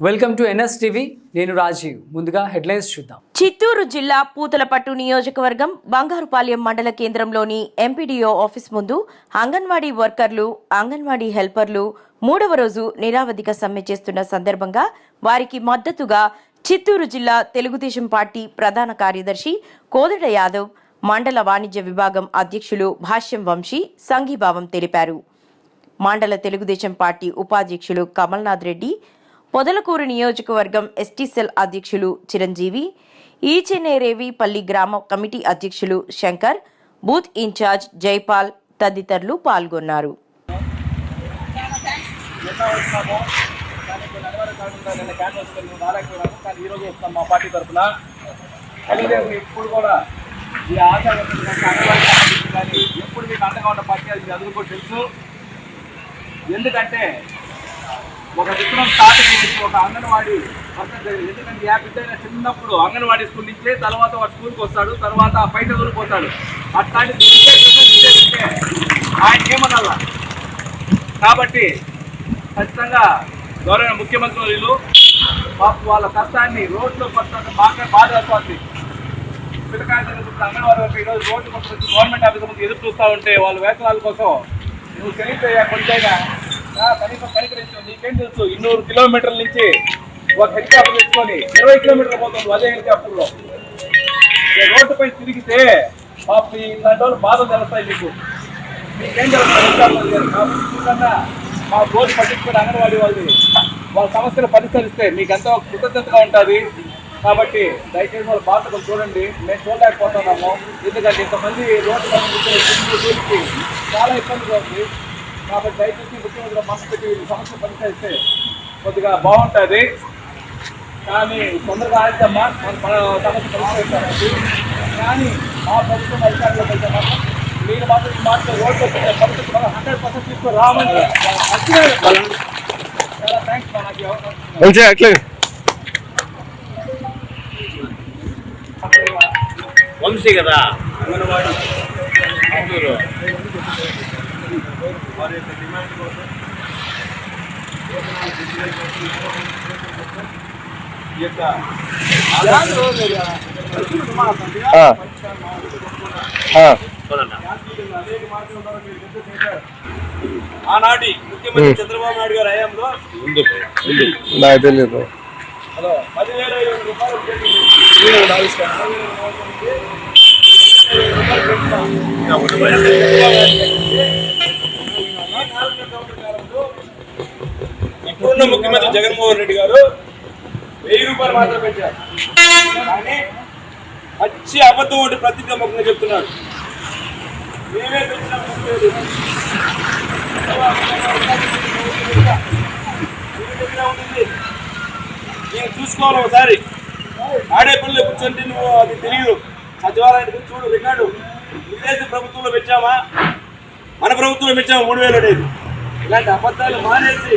Welcome to NS TV నేను రాజీవ్. ముందుగా headlines చూద్దాం. చిత్తూరు జిల్లా పూతలపట్టు నియోజకవర్గం బంగారుపాలెం మండల కేంద్రంలోని ఎంపీడీఓ ఆఫీస్ ముందు అంగన్వాడీ వర్కర్లు అంగన్వాడీ హెల్పర్లు మూడవ రోజు నిరావధిక సమ్మె చేస్తున్న సందర్భంగా వారికి మద్దతుగా చిత్తూరు జిల్లా తెలుగుదేశం పార్టీ ప్రధాన కార్యదర్శి కోదడ యాదవ్ మండల వాణిజ్య విభాగం అధ్యక్షులు భాష్యం వంశీ సంఘీభావం తెలిపారు. మండల తెలుగుదేశం పార్టీ ఉపాధ్యక్షులు కమల్నాథ్ రెడ్డి పొదలకూరు నియోజకవర్గం ఎస్టీసెల్ అధ్యక్షులు చిరంజీవి ఈచెనేరేవిపల్లి గ్రామ కమిటీ అధ్యక్షులు శంకర్ బూత్ ఇన్ఛార్జ్ జైపాల్ తదితరులు పాల్గొన్నారు. ఇప్పుడు కూడా ఈ ఎప్పుడు మీకు అండగా ఉన్న పార్టీ అది తెలుసు ఎందుకంటే ఒక విత్తనం స్టార్ట్ అయ్యింది ఒక అంగన్వాడీ వర్కర్ దగ్గర ఎందుకంటే యా బిడ్డ చిన్నప్పుడు అంగన్వాడీ స్కూల్ నుంచే తర్వాత వాడు స్కూల్కి వస్తాడు తర్వాత బయట వదిలిపోతాడు అట్లాంటి ఆయన ఏమనాలా? కాబట్టి ఖచ్చితంగా గౌరవ ముఖ్యమంత్రి వీళ్ళు పాప వాళ్ళ కష్టాన్ని రోడ్లో పడుతుంటే బాగా బాధ అవుతుంది పిల్లకాయ అంగన్వాడీ వరకు ఈరోజు రోడ్డు పడుతుంది గవర్నమెంట్ ఆఫీస్ ముందు ఎదురు చూస్తూ ఉంటే వాళ్ళ వేతనాల కోసం నువ్వు చనిపోయా కొంచెంగా కనీసం కనికరించు నీకేం తెలుసు ఇన్నూరు కిలోమీటర్ల నుంచి ఒక హెలికాప్టర్ తెచ్చుకొని ఇరవై కిలోమీటర్లు పోతుంది అదే హెలికాప్టర్లో. రోడ్డుపై తిరిగితే పాప ఇలాంటి వాళ్ళు బాధ తెలుస్తాయి మీకు. మీకేం జరుగుతుంది మా బోర్డు పట్టించుకుని అంగన్వాడీ వాళ్ళది వాళ్ళ సమస్యలు పరిష్కరిస్తే మీకంతా ఎంతో కృతజ్ఞతగా ఉంటుంది. కాబట్టి దయచేసి వాళ్ళ బాధలు చూడండి. మేము చూడలేకపోతున్నాము. ఎందుకంటే ఇంతమంది రోడ్డు చాలా ఇబ్బందిగా ఉంది. కాబట్టి దయచేసి ముఖ్యమంత్రి మనసు పెట్టి ఈ సమస్య పరిష్కరిస్తే కొద్దిగా బాగుంటుంది. కానీ తొందరగా ఆడిద్దమ్మా మన మన సమస్య పరిష్కరిస్తామండి. కానీ మా ప్రభుత్వం అధికారులకు అయితే మాత్రం మీరు మాత్రం ఈ మాట రోడ్డు పరిస్థితి మనం హండ్రెడ్ పర్సెంట్ తీసుకొని రామండి చాలా థ్యాంక్స్ మా నాకు. అట్లే. వంశీ కదా? అంగన్వాడీ. వారి యొక్క డిమాండ్ కోసం ఈ యొక్క ఆనాటి ముఖ్యమంత్రి చంద్రబాబు నాయుడు గారి హయాంలో నాకు తెలియదు హలో పదివేల రూపాయలు జగన్మోహన్ రెడ్డి గారు వెయ్యి రూపాయలు మాత్రం పెట్టారు. కానీ వచ్చి అబద్ధం ఒకటి ప్రతిజ్ఞాముఖంగా చెప్తున్నాడు. మేమే పెంచినాం నేను చూసుకోవాలి ఒకసారి. ఆడేపల్లి కూర్చొని నువ్వు అది తెలియదు సచివాలయానికి చూడు రికార్డు. విదేశీ ప్రభుత్వంలో పెట్టామా? మన ప్రభుత్వంలో పెట్టామా? మూడు వేలు అనేది. ఇలాంటి అబద్ధాలు మానేసి